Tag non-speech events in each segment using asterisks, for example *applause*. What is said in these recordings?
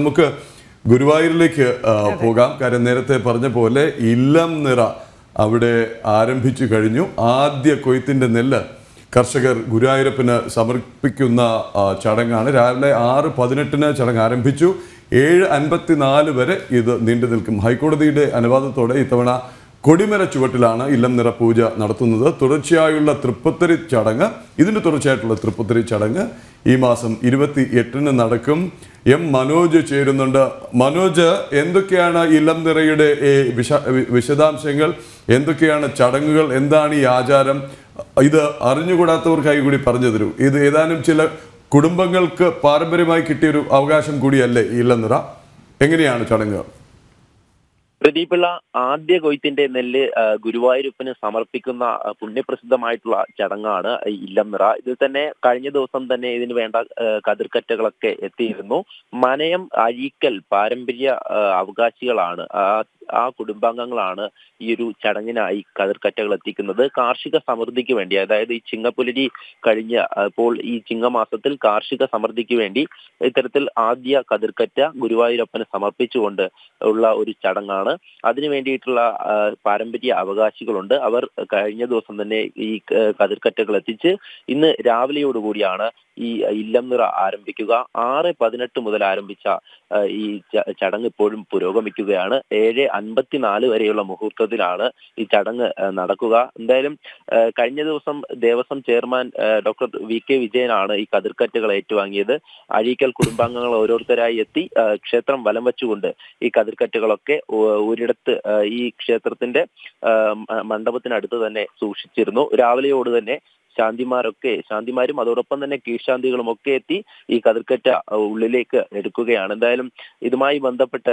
നമുക്ക് ഗുരുവായൂരിലേക്ക് പോകാം. കാര്യം നേരത്തെ പറഞ്ഞ പോലെ ഇല്ലം നിറ അവിടെ ആരംഭിച്ചു കഴിഞ്ഞു. ആദ്യ കൊയ്ത്തിന്റെ നെല്ല് കർഷകർ ഗുരുവായൂരപ്പന് സമർപ്പിക്കുന്ന ചടങ്ങാണ്. രാവിലെ ആറ് പതിനെട്ടിന് ചടങ്ങ് ആരംഭിച്ചു. ഏഴ് അൻപത്തിനാല് വരെ ഇത് നീണ്ടു നിൽക്കും. ഹൈക്കോടതിയുടെ അനുവാദത്തോടെ ഇത്തവണ കൊടിമര ചുവട്ടിലാണ് ഇല്ലം നിറ പൂജ നടത്തുന്നത്. തുടർച്ചയായുള്ള തൃപ്പത്തരി ചടങ്ങ് ഇതിന്റെ തുടർച്ചയായിട്ടുള്ള തൃപ്പത്തരി ചടങ്ങ് ഈ മാസം ഇരുപത്തി എട്ടിന് നടക്കും. എം മനോജ് ചേരുന്നുണ്ട്. മനോജ് എന്തൊക്കെയാണ് ഇല്ലം നിറയുടെ വിശ വിശദാംശങ്ങൾ? എന്തൊക്കെയാണ് ചടങ്ങുകൾ? എന്താണ് ഈ ആചാരം? ഇത് അറിഞ്ഞുകൂടാത്തവർക്കായി കൂടി പറഞ്ഞു തരൂ. ഇത് ഏതാനും ചില കുടുംബങ്ങൾക്ക് പാരമ്പര്യമായി കിട്ടിയൊരു അവകാശം കൂടിയല്ലേ ഇല്ലം നിറ എങ്ങനെയാണ് ചടങ്ങുകൾ പ്രദീപിള്ള ആദ്യ കൊയ്ത്തിന്റെ നെല്ല് ഗുരുവായൂരപ്പന് സമർപ്പിക്കുന്ന പുണ്യപ്രസിദ്ധമായിട്ടുള്ള ചടങ്ങാണ് ഇല്ലംനിറ. ഇതിൽ തന്നെ കഴിഞ്ഞ ദിവസം തന്നെ ഇതിന് വേണ്ട കതിർക്കറ്റകളൊക്കെ എത്തിയിരുന്നു. മനയം അഴീക്കൽ പാരമ്പര്യ അവകാശികളാണ്. ആ കുടുംബാംഗങ്ങളാണ് ഈ ഒരു ചടങ്ങിനായി കതിർക്കറ്റകൾ എത്തിക്കുന്നത്. കാർഷിക സമൃദ്ധിക്ക് വേണ്ടി അതായത് ഈ ചിങ്ങപ്പുലരി കഴിഞ്ഞ ഇപ്പോൾ ഈ ചിങ്ങമാസത്തിൽ കാർഷിക സമൃദ്ധിക്ക് വേണ്ടി ഇത്തരത്തിൽ ആദ്യ കതിർക്കറ്റ ഗുരുവായൂരപ്പന് സമർപ്പിച്ചുകൊണ്ട് ഉള്ള ഒരു ചടങ്ങാണ്. അതിനു വേണ്ടിയിട്ടുള്ള പാരമ്പര്യ അവകാശികളുണ്ട്. അവർ കഴിഞ്ഞ ദിവസം തന്നെ ഈ കതിർക്കറ്റകൾ എത്തിച്ച് ഇന്ന് രാവിലെയോടുകൂടിയാണ് ഈ ഇല്ലം നിറ ആരംഭിക്കുക. ആറ് പതിനെട്ട് മുതൽ ആരംഭിച്ച ഈ ചടങ്ങ് ഇപ്പോഴും പുരോഗമിക്കുകയാണ്. ഏഴ് അൻപത്തിനാല് വരെയുള്ള മുഹൂർത്തത്തിലാണ് ഈ ചടങ്ങ് നടക്കുക. എന്തായാലും കഴിഞ്ഞ ദിവസം Devaswom chairman doctor V K വിജയനാണ് ഈ കതിർക്കറ്റുകൾ ഏറ്റുവാങ്ങിയത്. അഴീക്കൽ കുടുംബാംഗങ്ങൾ ഓരോരുത്തരായി എത്തി ക്ഷേത്രം വലം വെച്ചുകൊണ്ട് ഈ കതിർക്കറ്റുകളൊക്കെ ഒരിടത്ത് ഈ ക്ഷേത്രത്തിന്റെ മണ്ഡപത്തിനടുത്ത് തന്നെ സൂക്ഷിച്ചിരുന്നു. രാവിലെയോട് തന്നെ ശാന്തിമാരൊക്കെ ശാന്തിമാരും അതോടൊപ്പം തന്നെ കീഴ്ശാന്തികളും ഒക്കെ എത്തി ഈ കതിർക്കറ്റ ഉള്ളിലേക്ക് എടുക്കുകയാണ്. എന്തായാലും ഇതുമായി ബന്ധപ്പെട്ട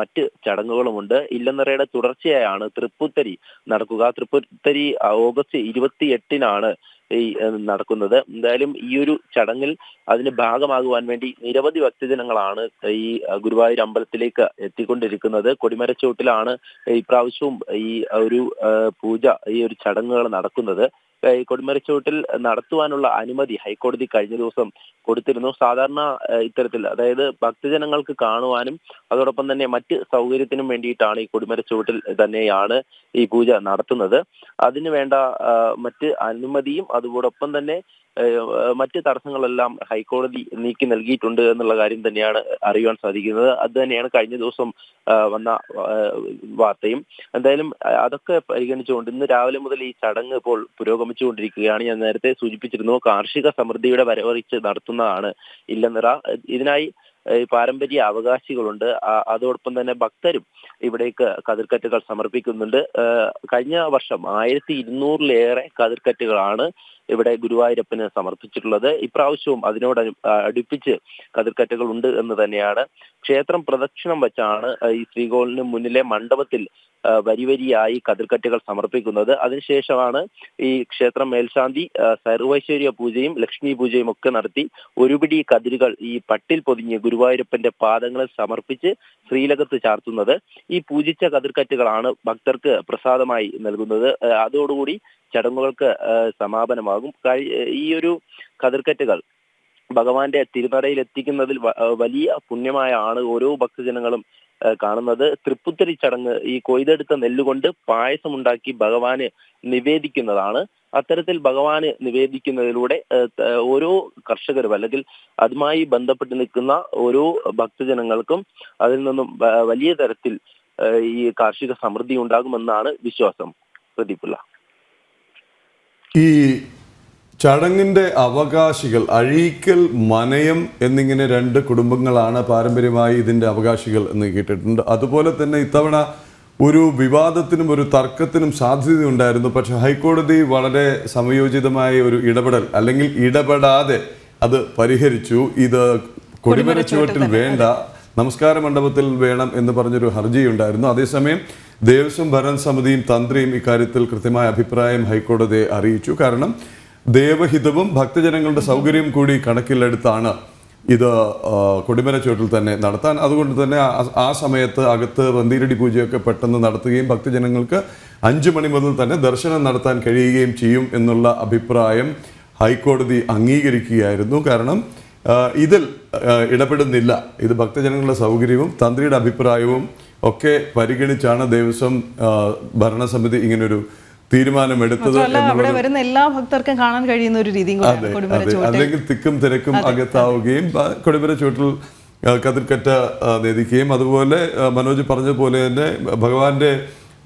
മറ്റ് ചടങ്ങുകളുമുണ്ട്. ഇല്ലെന്നറയുടെ തുടർച്ചയായാണ് തൃപ്പുത്തരി നടക്കുക. തൃപ്പുത്തരി ഓഗസ്റ്റ് ഇരുപത്തി എട്ടിനാണ് ഈ നടക്കുന്നത്. എന്തായാലും ഈ ഒരു ചടങ്ങിൽ അതിന് ഭാഗമാകുവാൻ വേണ്ടി നിരവധി ഭക്തജനങ്ങളാണ് ഈ ഗുരുവായൂർ അമ്പലത്തിലേക്ക് എത്തിക്കൊണ്ടിരിക്കുന്നത്. കൊടിമരച്ചോട്ടിലാണ് ഇപ്രാവശ്യവും ഈ ഒരു പൂജ ഈ ഒരു ചടങ്ങുകൾ നടക്കുന്നത്. കൊടിമരച്ചോട്ടിൽ നടത്തുവാനുള്ള അനുമതി ഹൈക്കോടതി കഴിഞ്ഞ ദിവസം കൊടുത്തിരുന്നു. സാധാരണ ഇത്തരത്തിൽ അതായത് ഭക്തജനങ്ങൾക്ക് കാണുവാനും അതോടൊപ്പം തന്നെ മറ്റ് സൗകര്യത്തിനും വേണ്ടിയിട്ടാണ് ഈ കൊടിമരച്ചോട്ടിൽ തന്നെയാണ് ഈ പൂജ നടത്തുന്നത്. അതിനു വേണ്ട മറ്റ് അനുമതിയും അതോടൊപ്പം തന്നെ മറ്റ് തടസ്സങ്ങളെല്ലാം ഹൈക്കോടതി നീക്കി നൽകിയിട്ടുണ്ട് എന്നുള്ള കാര്യം തന്നെയാണ് അറിയുവാൻ സാധിക്കുന്നത്. അത് തന്നെയാണ് കഴിഞ്ഞ ദിവസം വന്ന വാർത്തയും. എന്തായാലും അതൊക്കെ പരിഗണിച്ചുകൊണ്ട് ഇന്ന് രാവിലെ മുതൽ ഈ ചടങ്ങ് ഇപ്പോൾ പുരോഗമിച്ചുകൊണ്ടിരിക്കുകയാണ്. ഞാൻ നേരത്തെ സൂചിപ്പിച്ചിരുന്നു കാർഷിക സമൃദ്ധിയുടെ വരവറിച്ച് നടത്തുന്നതാണ് ഇല്ലനിറ ഇതിനായി പാരമ്പര്യ അവകാശികളുണ്ട്. അതോടൊപ്പം തന്നെ ഭക്തരും ഇവിടേക്ക് കതിർക്കറ്റുകൾ സമർപ്പിക്കുന്നുണ്ട്. കഴിഞ്ഞ വർഷം ആയിരത്തി ഇരുന്നൂറിലേറെ കതിർക്കറ്റുകളാണ് ഇവിടെ ഗുരുവായൂരപ്പന് സമർപ്പിച്ചിട്ടുള്ളത്. ഇപ്രാവശ്യവും അതിനോട് അടുപ്പിച്ച് കതിർക്കറ്റകൾ ഉണ്ട് എന്ന് തന്നെയാണ് ക്ഷേത്രം പ്രദക്ഷിണം വെച്ചാണ് ഈ ശ്രീകോവിലിന് മുന്നിലെ മണ്ഡപത്തിൽ വരിവരിയായി വരി വരിയായി കതിർക്കറ്റുകൾ സമർപ്പിക്കുന്നത്. അതിനുശേഷമാണ് ഈ ക്ഷേത്രം മേൽശാന്തി സർവൈശ്വര്യ പൂജയും ലക്ഷ്മി പൂജയും ഒക്കെ നടത്തി ഒരുപിടി കതിരുകൾ ഈ പട്ടിൽ പൊതിഞ്ഞ് ഗുരുവായൂരപ്പന്റെ പാദങ്ങളിൽ സമർപ്പിച്ച് ശ്രീലകത്ത് ചാർത്തുന്നത്. ഈ പൂജിച്ച കതിർക്കറ്റുകളാണ് ഭക്തർക്ക് പ്രസാദമായി നൽകുന്നത്. അതോടുകൂടി ചടങ്ങുകൾക്ക് സമാപനമാകും. കഴി- ഈ ഒരു കതിർക്കറ്റുകൾ ഭഗവാന്റെ തിരുനടയിൽ എത്തിക്കുന്നതിൽ വലിയ പുണ്യമായാണ് ഓരോ ഭക്തജനങ്ങളും കാണുന്നത്. തൃപ്പുത്തരി ചടങ്ങ് ഈ കൊയ്തെടുത്ത നെല്ലുകൊണ്ട് പായസമുണ്ടാക്കി ഭഗവാന് നിവേദിക്കുന്നതാണ്. അത്തരത്തിൽ ഭഗവാന് നിവേദിക്കുന്നതിലൂടെ ഓരോ കർഷകരും അല്ലെങ്കിൽ അതുമായി ബന്ധപ്പെട്ട് നിൽക്കുന്ന ഓരോ ഭക്തജനങ്ങൾക്കും അതിൽ നിന്നും വലിയ തരത്തിൽ ഈ കാർഷിക സമൃദ്ധി ഉണ്ടാകുമെന്നാണ് വിശ്വാസം. പ്രദീപുള്ള ഈ ചടങ്ങിന്റെ അവകാശികൾ അഴീക്കൽ മനയം എന്നിങ്ങനെ രണ്ട് കുടുംബങ്ങളാണ് പാരമ്പര്യമായി ഇതിന്റെ അവകാശികൾ എന്ന് കേട്ടിട്ടുണ്ട്. അതുപോലെ തന്നെ ഇത്തവണ ഒരു വിവാദത്തിനും ഒരു തർക്കത്തിനും സാധ്യതയുണ്ടായിരുന്നു പക്ഷെ ഹൈക്കോടതി വളരെ സമയോചിതമായ ഒരു ഇടപെടൽ അല്ലെങ്കിൽ ഇടപെടാതെ അത് പരിഹരിച്ചു. ഇത് കൊടിമര ചുവട്ടിൽ വേണ്ട നമസ്കാര മണ്ഡപത്തിൽ വേണം എന്ന് പറഞ്ഞൊരു ഹർജി ഉണ്ടായിരുന്നു. അതേസമയം ദേവസ്വം ഭരണസമിതിയും തന്ത്രിയും ഇക്കാര്യത്തിൽ കൃത്യമായ അഭിപ്രായം ഹൈക്കോടതിയെ അറിയിച്ചു. കാരണം ദേവഹിതവും ഭക്തജനങ്ങളുടെ സൗകര്യം കൂടി കണക്കിലെടുത്താണ് ഇത് കൊടിമര ചുവട്ടിൽ തന്നെ നടത്താൻ. അതുകൊണ്ട് തന്നെ ആ- സമയത്ത് അകത്ത് വന്തിരടി പൂജയൊക്കെ പെട്ടെന്ന് നടത്തുകയും ഭക്തജനങ്ങൾക്ക് അഞ്ച് മണി മുതൽ തന്നെ ദർശനം നടത്താൻ കഴിയുകയും ചെയ്യും എന്നുള്ള അഭിപ്രായം ഹൈക്കോടതി അംഗീകരിക്കുകയായിരുന്നു. കാരണം ഇതിൽ ഇടപെടുന്നില്ല. ഇത് ഭക്തജനങ്ങളുടെ സൗകര്യവും തന്ത്രിയുടെ അഭിപ്രായവും ഒക്കെ പരിഗണിച്ചാണ് ദേവസ്വം ഭരണസമിതി ഇങ്ങനൊരു തീരുമാനമെടുത്തത് അവിടെ വരുന്ന എല്ലാ ഭക്തർക്കും കാണാൻ കഴിയുന്ന ഒരു രീതിയും അല്ലെങ്കിൽ തിക്കും തിരക്കും അകത്താവുകയും കൊടിമര ചുവട്ടിൽ കതിർക്കറ്റ നേദിക്കുകയും അതുപോലെ മനോജ് പറഞ്ഞതുപോലെ തന്നെ ഭഗവാന്റെ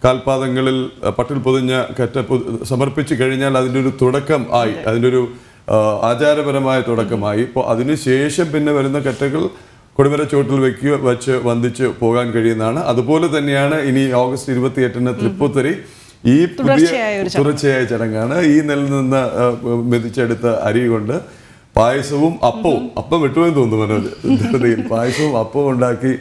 കാൽപാദങ്ങളിൽ പട്ടിൽ പൊതിഞ്ഞ കറ്റ സമർപ്പിച്ച് കഴിഞ്ഞാൽ അതിന്റെ ഒരു തുടക്കം ആയി. അതിന്റെ ഒരു ആചാരപരമായ തുടക്കമായി. ഇപ്പോൾ അതിനുശേഷം പിന്നെ വരുന്ന കറ്റകൾ കൊടിമര ചുവട്ടിൽ വെക്കുക വച്ച് വന്ദിച്ച് പോകാൻ കഴിയുന്നതാണ്. അതുപോലെ തന്നെയാണ് ഇനി ഓഗസ്റ്റ് ഇരുപത്തി എട്ടിന് തൃപ്പൂത്തരി. ഈ പുതിയ തുടർച്ചയായ ചടങ്ങാണ്. ഈ നെല്ലിൽ നിന്ന് ആ, മെതിച്ചെടുത്ത അരി കൊണ്ട് പായസവും അപ്പവും അപ്പം വിട്ടുപോയെന്ന് തോന്നുന്നു മനോജ്. പായസവും അപ്പവും ഉണ്ടാക്കി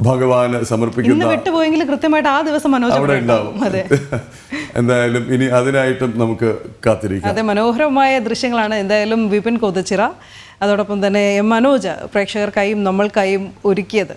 ഭഗവാന് സമർപ്പിക്കുന്ന വിട്ടുപോയെങ്കിൽ കൃത്യമായിട്ട് ആ ദിവസം മനോജ് അവിടെ ഉണ്ടാവും. അതെ. *laughs* എന്തായാലും ഇനി അതിനായിട്ടും നമുക്ക് കാത്തിരിക്കാം. അതെ മനോഹരമായ ദൃശ്യങ്ങളാണ് എന്തായാലും വിപിൻ കൊതച്ചിറ. അതോടൊപ്പം തന്നെ എം മനോജ് പ്രേക്ഷകർക്കായും നമ്മൾക്കായും ഒരുക്കിയത്.